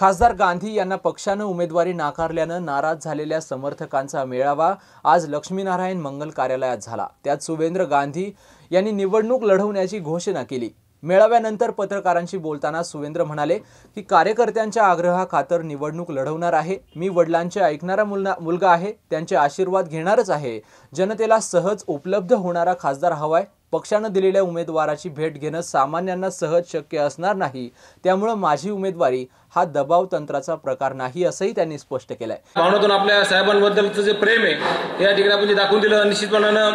खासदार गांधी यांना पक्षानं उमेदवारी नाकारल्यानं नाराज झालेल्या समर्थकांचा मेळावा आज लक्ष्मीनारायण मंगल कार्यालयात झाला. त्यात सुवेंद्र गांधी यांनी निवडणूक लढवण्याची घोषणा केली. मेळाव्यानंतर पत्रकारांशी बोलताना सुवेंद्र म्हणाले की कार्यकर्त्यांच्या आग्रहाखातर निवडणूक लढवणार आहे. मी वडिलांचे ऐकणारा मुलगा मुलगा आहे. त्यांचे आशीर्वाद घेणारच आहे. जनतेला सहज उपलब्ध होणारा खासदार हवाय. पक्षानं दिलेल्या उमेदवाराची भेट घेणं सामान्यांना सहज शक्य असणार नाही. त्यामुळं माझी उमेदवारी हा दबाव तंत्राचा प्रकार नाही असंही त्यांनी स्पष्ट केलंय. भावनातून आपल्या साहेबांबद्दलचं जे प्रेम आहे या ठिकाणी आपण जे दाखवून दिलं. निश्चितपणानं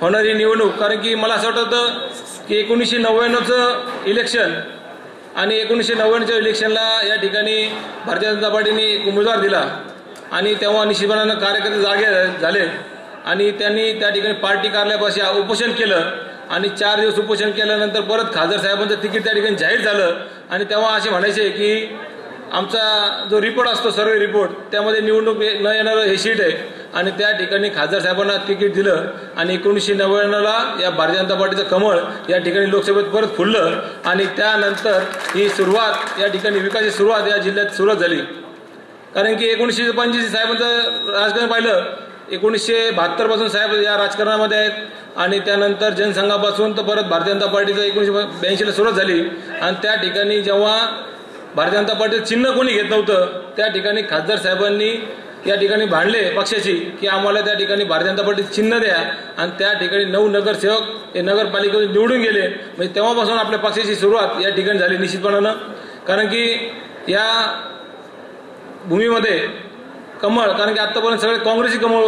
होणारी निवडणूक कारण की मला असं वाटतं की एकोणीसशे नव्याण्णवचं इलेक्शन आणि एकोणीसशे नव्याण्णवच्या इलेक्शनला या ठिकाणी भारतीय जनता पार्टीने उमेदवार दिला. आणि तेव्हा निश्चितपणानं कार्यकर्ते जागे झाले. आणि त्यांनी त्या ठिकाणी पार्टी कार्यालयापाशी उपोषण केलं आणि चार दिवस उपोषण केल्यानंतर परत खासदार साहेबांचं तिकीट त्या ठिकाणी जाहीर झालं. आणि तेव्हा असे म्हणायचे की आमचा जो रिपोर्ट असतो सर्वे रिपोर्ट त्यामध्ये निवडणूक न येणारं हे शीट आहे. आणि त्या ठिकाणी खासदार साहेबांना तिकीट दिलं आणि एकोणीसशे नव्याण्णवला या भारतीय जनता पार्टीचं कमळ या ठिकाणी लोकसभेत परत फुललं. आणि त्यानंतर ही सुरुवात या ठिकाणी विकासाची सुरुवात या जिल्ह्यात सुरुवात झाली. कारण की एकोणीसशे पंच्याऐंशी साहेबांचं राजकारण पाहिलं एकोणीसशे बहात्तरपासून साहेब या राजकारणामध्ये आहेत. आणि त्यानंतर जनसंघापासून तर परत भारतीय जनता पार्टीचं एकोणीसशे ब्याऐंशीला सुरुवात झाली. आणि त्या ठिकाणी जेव्हा भारतीय जनता पार्टीचं चिन्ह कोणी घेत नव्हतं त्या ठिकाणी खासदार साहेबांनी या ठिकाणी भांडले पक्षाची की आम्हाला त्या ठिकाणी भारतीय जनता पार्टीचं चिन्ह द्या. आणि त्या ठिकाणी नऊ नगरसेवक हे नगरपालिकेतून निवडून गेले. म्हणजे तेव्हापासून आपल्या पक्षाची सुरुवात या ठिकाणी झाली निश्चितपणानं. कारण की या भूमीमध्ये कमळ कारण की आतापर्यंत सगळे काँग्रेसी कमळ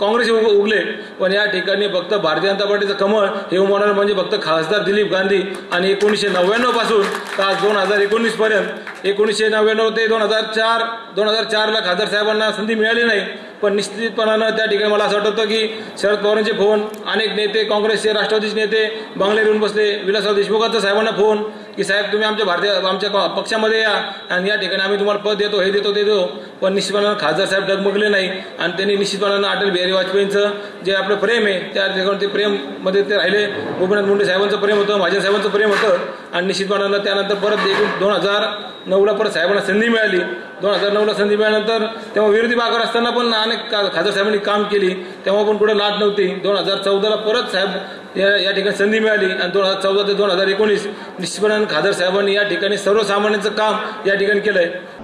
काँग्रेस उगले. पण या ठिकाणी फक्त भारतीय जनता पार्टीचं कमळ हे उमवणार म्हणजे फक्त खासदार दिलीप गांधी आणि एकोणीसशे नव्याण्णवपासून आज दोन हजार एकोणीस पर्यंत. एकोणीसशे नव्याण्णव ते दोन हजार चार दोन हजार चारला खासदार साहेबांना संधी मिळाली नाही. पण निश्चितपणानं त्या ठिकाणी मला असं वाटतं की शरद पवारांचे फोन अनेक नेते काँग्रेसचे राष्ट्रवादीचे नेते बंगल्यावर येऊन बसले विलासराव देशमुखांचा साहेबांना फोन की साहेब तुम्ही आमच्या भारतीय आमच्या पक्षामध्ये या आणि या ठिकाणी आम्ही तुम्हाला पद देतो हे देतो ते देतो. पण निश्चितपणानं खासदार साहेब डगमगले नाही. आणि त्यांनी निश्चितपणानं अटल बिहारी वाजपेयींचं जे आपलं प्रेम आहे त्या ठिकाणी ते प्रेममध्ये ते राहिले. गोपीनाथ मुंडे साहेबांचं प्रेम होतं माझ्या साहेबांचं प्रेम होतं. आणि निश्चितपणानं त्यानंतर परत एकूण दोन हजार नऊला परत साहेबांना संधी मिळाली. दोन हजार नऊला संधी मिळाल्यानंतर तेव्हा विरोधी बागर असताना पण अनेक खासदार साहेबांनी काम केली. तेव्हा पण कुठं लाट नव्हती. दोन हजार चौदाला परत साहेब या या ठिकाणी संधी मिळाली. आणि दोन हजार चौदा ते दोन हजार एकोणीस निश्चितपणानं खासदार साहेबांनी या ठिकाणी सर्वसामान्यांचं काम या ठिकाणी केलं आहे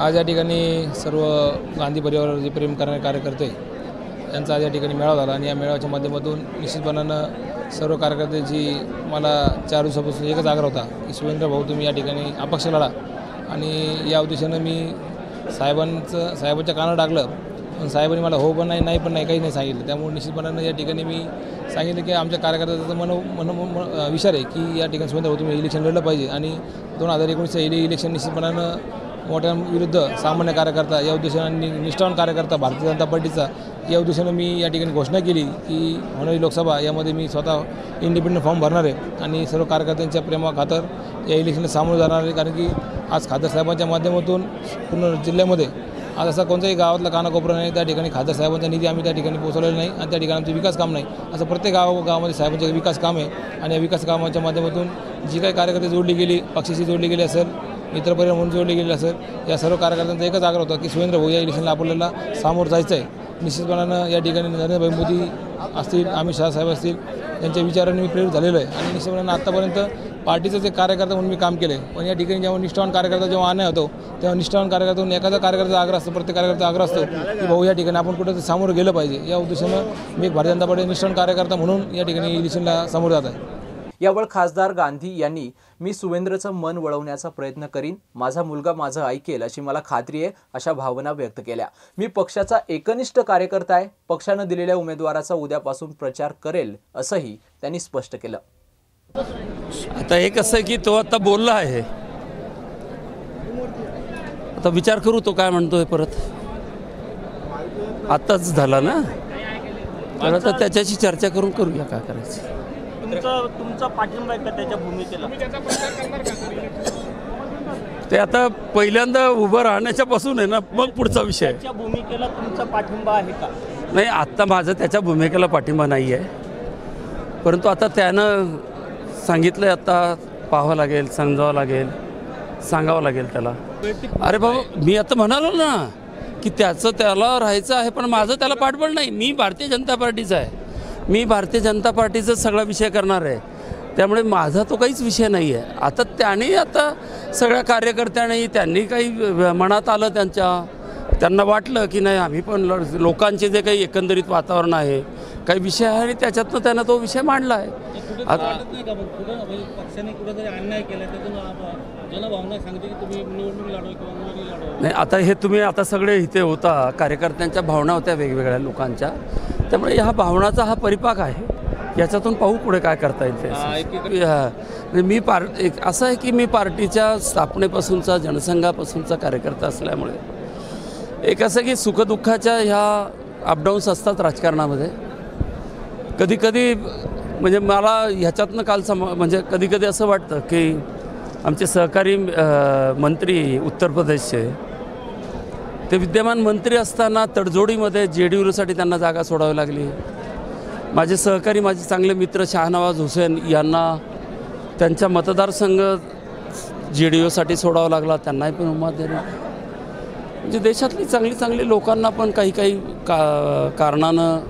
आज या ठिकाणी सर्व गांधी परिवारावर जे प्रेम करणारे कार्यकर्ते यांचा आज या ठिकाणी मेळावा झाला आणि या मेळाव्याच्या माध्यमातून निश्चितपणानं सर्व कार्यकर्त्यांची मला चार दिवसापासून एकच आग्रह होता की सुरेंद्र भाऊ तुम्ही या ठिकाणी अपक्ष लढा. आणि या उद्देशानं मी साहेबांचं साहेबांच्या कानावर टाकलं पण साहेबांनी मला हो पण नाही नाही पण नाही काही नाही सांगितलं. त्यामुळे निश्चितपणानं या ठिकाणी मी सांगितलं की आमच्या कार्यकर्त्याचं मन मन मन- विचार आहे की या ठिकाणी सुरेंद्र भाऊ तुम्ही इलेक्शन लढलं पाहिजे. आणि दोन हजार एकोणीसचं इले इलेक्शन निश्चितपणानं मोठ्या विरुद्ध सामान्य कार्यकर्ता या उद्देशानं निष्ठावान कार्यकर्ता भारतीय जनता पार्टीचा या उद्देशानं मी या ठिकाणी घोषणा केली की होणारी लोकसभा यामध्ये मी स्वतः इंडिपेंडंट फॉर्म भरणार आहे आणि सर्व कार्यकर्त्यांच्या प्रेमाखातर या इलेक्शनला सामोरं जाणार आहे. कारण की आज खासदार साहेबांच्या माध्यमातून पूर्ण जिल्ह्यामध्ये आज असा कोणताही गावातला कानाकोपरा नाही त्या ठिकाणी खासदार साहेबांचा निधी आम्ही त्या ठिकाणी पोहोचवलेला नाही आणि त्या ठिकाणी आमचं विकास काम नाही. असं प्रत्येक गाव गावामध्ये साहेबांचे विकास काम आहे आणि या विकास कामाच्या माध्यमातून जी काही कार्यकर्ते जोडली गेली पक्षाशी जोडली गेली असेल मित्रपरिवार म्हणून जोडले गेले असेल या सर्व कार्यकर्त्यांचा एकच आग्रह होता की सुरेंद्र भाऊ या इलेक्शनला आपल्याला सामोर जायचं आहे निश्चितपणानं या ठिकाणी नरेंद्रभाई मोदी असतील अमित शहा साहेब असतील त्यांच्या विचारांनी मी प्रेरित झालेलो आहे. आणि निश्चितपणानं आत्तापर्यंत पार्टीचं जे कार्यकर्ता म्हणून मी काम केलं आहे पण या ठिकाणी जेव्हा निष्ठावान कार्यकर्ता जेव्हा आणण्यात होतो तेव्हा निष्ठावान कार्यकर्त्यातून एखादा कार्यकर्ता आग्रह असतो प्रत्येक कार्यकर्ता आग्रह असतो की भाऊ या ठिकाणी आपण कुठं सामोरं गेलं पाहिजे. या उद्देशानं मी एक भारतीय जनता पार्टी निष्ठावान कार्यकर्ता म्हणून या ठिकाणी इलेक्शनला सामोरं जात आहे. यावर खासदार गांधी यांनी मी सुवेंद्रचं मन वळवण्याचा प्रयत्न करीन माझा मुलगा माझं ऐकेल अशी मला खात्री आहे अशा भावना व्यक्त केल्या. मी पक्षाचा एकनिष्ठ कार्यकर्ता आहे पक्षानं दिलेल्या उमेदवाराचा उद्यापासून प्रचार करेल असंही त्यांनी स्पष्ट केलं. आता एक असं आहे की तो आता बोलला आहे. आता विचार करू तो काय म्हणतोय परत. आताच झाला ना? तर आता त्याच्याशी चर्चा करून करूया काय करायचं. तुमचा तुमचा पाठिंबा आहे का त्याच्या भूमिकेला? ते आता पहिल्यांदा उभं राहण्याच्या पासून आहे ना मग पुढचा विषय आहे. त्याच्या भूमिकेला तुमचा पाठिंबा आहे का? नाही आत्ता माझं त्याच्या भूमिकेला पाठिंबा नाही आहे. परंतु आता त्यानं सांगितलं आता पाहावं लागेल समजावं लागेल सांगावं लागेल त्याला. अरे बाबा मी आता म्हणालो ना की त्याचं त्याला राहायचं आहे पण माझं त्याला पाठबळ नाही. मी भारतीय जनता पार्टीचा आहे. मी भारतीय जनता पार्टीचा सगळा विषय करणार आहे. त्यामुळे माझा तो काहीच विषय नाही आहे आता त्याने आता सगळ्या कार्यकर्त्यांनी त्यांनी काही मनात आलं त्यांच्या त्यांना वाटलं की नाही आम्ही पण लोकांचे जे काही एकंदरीत वातावरण आहे काही विषय आहे आणि त्याच्यातनं त्यानं तो विषय मांडला आहे. आता म्हणजे नाही आता हे तुम्ही आता सगळे इथे होता कार्यकर्त्यांच्या भावना होत्या वेगवेगळ्या लोकांच्या. त्यामुळे ह्या भावनाचा हा परिपाक आहे. याच्यातून पाहू पुढे काय करता येईल हा. म्हणजे मी पार एक असं आहे की मी पार्टीच्या स्थापनेपासूनचा जनसंघापासूनचा कार्यकर्ता असल्यामुळे. एक असं की सुखदुःखाच्या ह्या अपडाऊन्स असतात राजकारणामध्ये. कधी कधी म्हणजे मला ह्याच्यातनं काल सम म्हणजे कधी कधी असं वाटतं की आमचे सहकारी मंत्री उत्तर प्रदेशचे ते विद्यमान मंत्री असताना तडजोडीमध्ये जे डी यूसाठी त्यांना जागा सोडावी लागली. माझे सहकारी माझे चांगले मित्र शाहनवाज हुसेन यांना त्यांच्या मतदारसंघ जे डी यूसाठी सोडावा लागला. त्यांनाही पण उमेद दिली म्हणजे देशातली चांगली चांगली लोकांना पण काही काही का कारणानं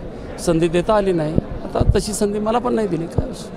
संधी देता आली नाही. आता तशी संधी मला पण नाही दिली. काय